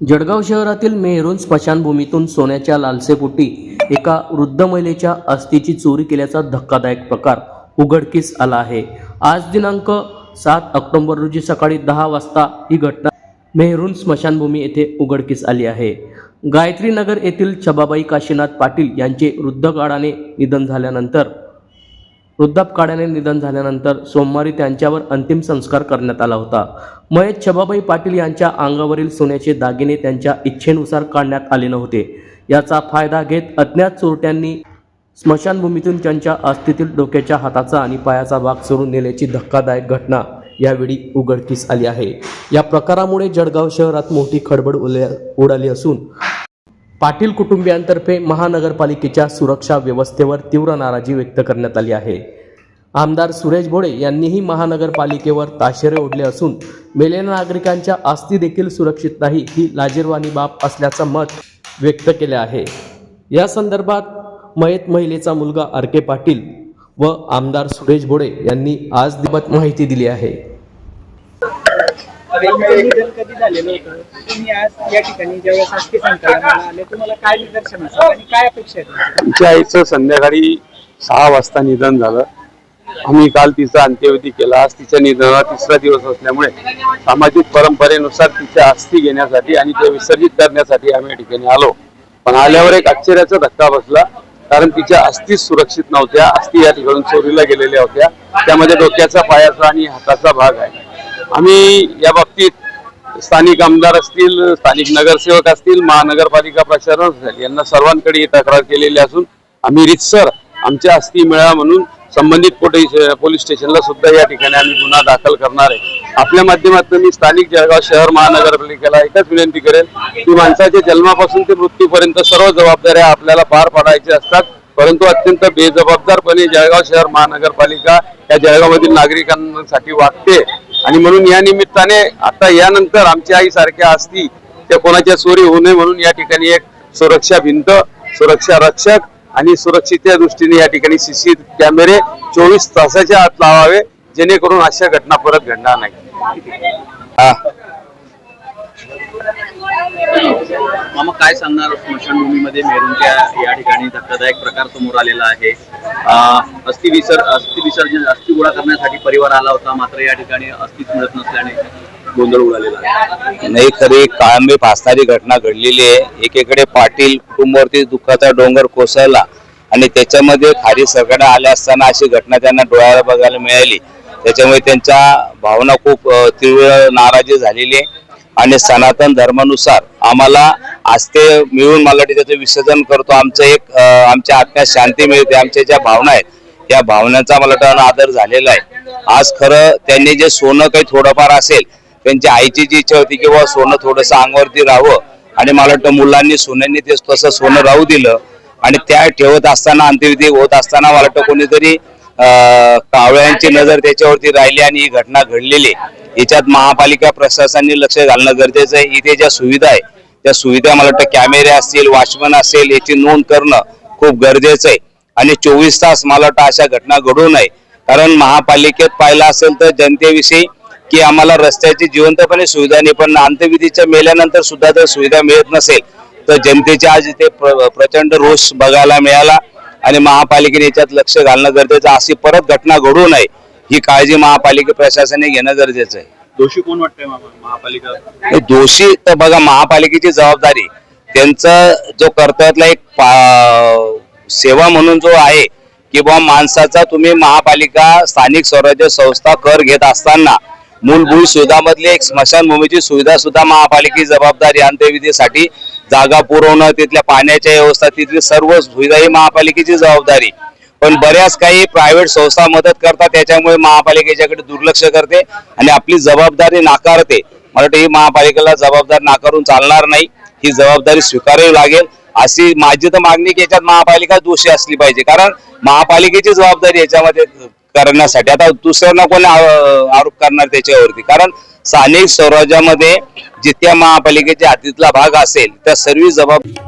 जळगाव शहरातील मेहरून स्मशानभूमीतून सोन्याच्या लालसेपोटी एका वृद्ध महिलेच्या अस्थीची चोरी केल्याचा धक्कादायक प्रकार उघडकीस आला आहे. आज दिनांक सात ऑक्टोबर रोजी सकाळी दहा वाजता ही घटना मेहरून स्मशानभूमी येथे उघडकीस आली आहे. गायत्री नगर येथील छबाबाई काशीनाथ पाटील यांचे वृद्धकाळाने निधन झाल्यानंतर वृद्धापकाळाने निधन झाल्यानंतर सोमवारी त्यांच्यावर अंतिम संस्कार करण्यात आला होता. मयत छबाबाई पाटील यांच्या अंगावरील सोन्याचे दागिने त्यांच्या इच्छेनुसार काढण्यात आले नव्हते. याचा फायदा घेत अज्ञात चोरट्यांनी स्मशानभूमीतून त्यांच्या अस्थितील डोक्याच्या हाताचा आणि पायाचा भाग चोरून नेल्याची धक्कादायक घटना यावेळी उघडकीस आली आहे. या प्रकारामुळे जळगाव शहरात मोठी खडबड उल्या- उडाली असून पाटील कुटुंबियांतर्फे महानगरपालिकेच्या सुरक्षा व्यवस्थेवर तीव्र नाराजी व्यक्त करण्यात आली आहे. आमदार सुरेश भोळे यांनीही महानगरपालिकेवर ताशेरे ओढले असून मेलेल्या नागरिकांच्या आस्ती देखील सुरक्षित नाही ही लाजीरवाणी बाब असल्याचं मत व्यक्त केले आहे. या संदर्भात मयत महिलेचा मुलगा आर के पाटील व आमदार सुरेश भोळे यांनी आज दिवस माहिती दिली आहे. निधन कधी झालेलं होतं तुम्ही आज या ठिकाणी ज्यावेळेस अस्थि संकलनाला आले तुम्हाला काय निदर्शन असेल आणि काय अपेक्षा आहे तुमची? तिच्या आईचं संध्याकाळी सहा वाजता निधन झालं. आम्ही काल तिचा अंत्यविधी केला. आज तिच्या निधनाला तिसरा दिवस असल्यामुळे सामाजिक परंपरेनुसार तिच्या अस्थी घेण्यासाठी आणि ते विसर्जित करण्यासाठी आम्ही या ठिकाणी आलो. पण आल्यावर एक आश्चर्याचा धक्का बसला. कारण तिच्या अस्थी सुरक्षित नव्हत्या. अस्थी या ठिकाणून चोरीला गेलेल्या होत्या. त्यामध्ये डोक्याचा पायाचा आणि हाताचा भाग आहे. आम्ही या बाबतीत स्थानिक आमदार असतील स्थानिक नगरसेवक असतील महानगरपालिका प्रशासन असेल यांना सर्वांकडे ही तक्रार केलेली असून आम्ही रितसर आमच्या अस्थी मिळा म्हणून संबंधित पोलीस पोलीस स्टेशनला सुद्धा या ठिकाणी आम्ही गुन्हा दाखल करणार आहे. आपल्या माध्यमातून मी स्थानिक जळगाव शहर महानगरपालिकेला एकच विनंती करेल की माणसाच्या जन्मापासून ते मृत्यूपर्यंत सर्व जबाबदाऱ्या आपल्याला पार पाडायच्या असतात. परंतु अत्यंत बेजबाबदारपणे जळगाव शहर महानगरपालिका या जळगावमधील नागरिकांसाठी वागते. आणि म्हणून या निमित्ताने आता यानंतर आमच्या आई सारख्या असती त्या कोणाच्या चोरी होऊ नये म्हणून या ठिकाणी एक सुरक्षा भिंत सुरक्षा रक्षक आणि सुरक्षितच्या दृष्टीने या ठिकाणी सीसी कॅमेरे चोवीस तासाच्या आत लावावे जेणेकरून अशा घटना परत घडणार नाही हा. मामा काय सांगणार? स्मशानभूमीमध्ये मेरूनच्या या ठिकाणी धक्कादायक प्रकार समोर आलेला आहे. अस्थि विसर अस्थि विसर्जन अस्थि गोळा करण्यासाठी परिवार आला होता मात्र या ठिकाणी अस्थिच मिळत नसल्याने गोंधळ उडालेला आहे. नाही खरी काळंबी फासणारी घटना घडलेली आहे. एकीकडे पाटील कुटुंबावरती दुःखाचा डोंगर कोसळला आणि त्याच्यामध्ये खारी सरकडे आल्या असताना अशी घटना त्यांना डोळ्याला बघायला मिळाली. त्याच्यामुळे त्यांच्या भावना खूप तीव्र नाराजी झालेली आहे. आणि सनातन धर्मानुसार आम्हाला आज ते मिळून मला वाटतं त्याचं विसर्जन करतो. आमचं एक आमच्या आत्म्यात शांती मिळते. आमच्या ज्या भावना आहेत त्या भावनांचा मला वाटतं आदर झालेला आहे. आज खरं त्यांनी जे सोनं काही थोडंफार असेल त्यांच्या आईची जी इच्छा होती किंवा सोनं थोडंसं अंगावरती राहावं. आणि मला वाटतं मुलांनी सोन्यांनी ते तसं सोनं राहू दिलं. आणि त्या ठेवत असताना अंत्यविधी होत असताना मला वाटतं कोणीतरी कावळ्यांची नजर त्याच्यावरती राहिली आणि ही घटना घडलेली याच्यात महापालिका प्रशासनाने लक्ष घालणं गरजेचं आहे. इथे ज्या सुविधा आहे त्या सुविधा मला वाटतं कॅमेरे असतील वॉचमन असेल याची नोंद करणं खूप गरजेचं आहे. आणि चोवीस तास मला वाटतं अशा घटना घडू नये. कारण महापालिकेत पाहिलं असेल तर जनतेविषयी की आम्हाला रस्त्याची जिवंतपणे सुविधा नाही पण अंत्यविधीच्या मेल्यानंतर सुद्धा जर सुविधा मिळत नसेल तर जनतेचे आज इथे प्र- प्रचंड रोष बघायला मिळाला. आणि महापालिकेने याच्यात लक्ष घालणं गरजेचं आहे. अशी परत घटना घडू नये. ही काळजी महापालिका प्रशासनाने घेणं गरजेचं आहे. दोषी कोण वाटतंय मामा महापालिका? हे दोषी तर बघा महापालिकेची जबाबदारी. त्यांचा जो कर्तव्यातला एक पा- सेवा म्हणून जो आहे की बुवा माणसाचा तुम्ही महापालिका स्थानिक स्वराज्य संस्था कर घेत असताना मूलभूत सुविधामधली एक स्मशानभूमीची सुविधा सुद्धा महापालिकेची जबाबदारी अंत्यविधीसाठी जागा पुरवणं तिथल्या पाण्याच्या व्यवस्था तिथली सर्व सुविधा ही महापालिकेची जबाबदारी. पण बऱ्याच काही प्रायव्हेट संस्था मदत करतात त्याच्यामुळे महापालिकेच्याकडे दुर्लक्ष करते आणि आपली जबाबदारी नाकारते. मला वाटतं ही महापालिकेला जबाबदार नाकारून चालणार नाही ही जबाबदारी स्वीकारावी लागेल. अशी माझी तर मागणी की याच्यात महापालिका दोषी असली पाहिजे. कारण महापालिकेची जबाबदारी याच्यामध्ये करण्यासाठी आता दुसऱ्यांना कोणी आरोप करणार त्याच्यावरती. कारण स्थानिक स्वराज्यामध्ये जितक्या महापालिकेच्या हातीतला भाग असेल त्या सर्व जबाबदारी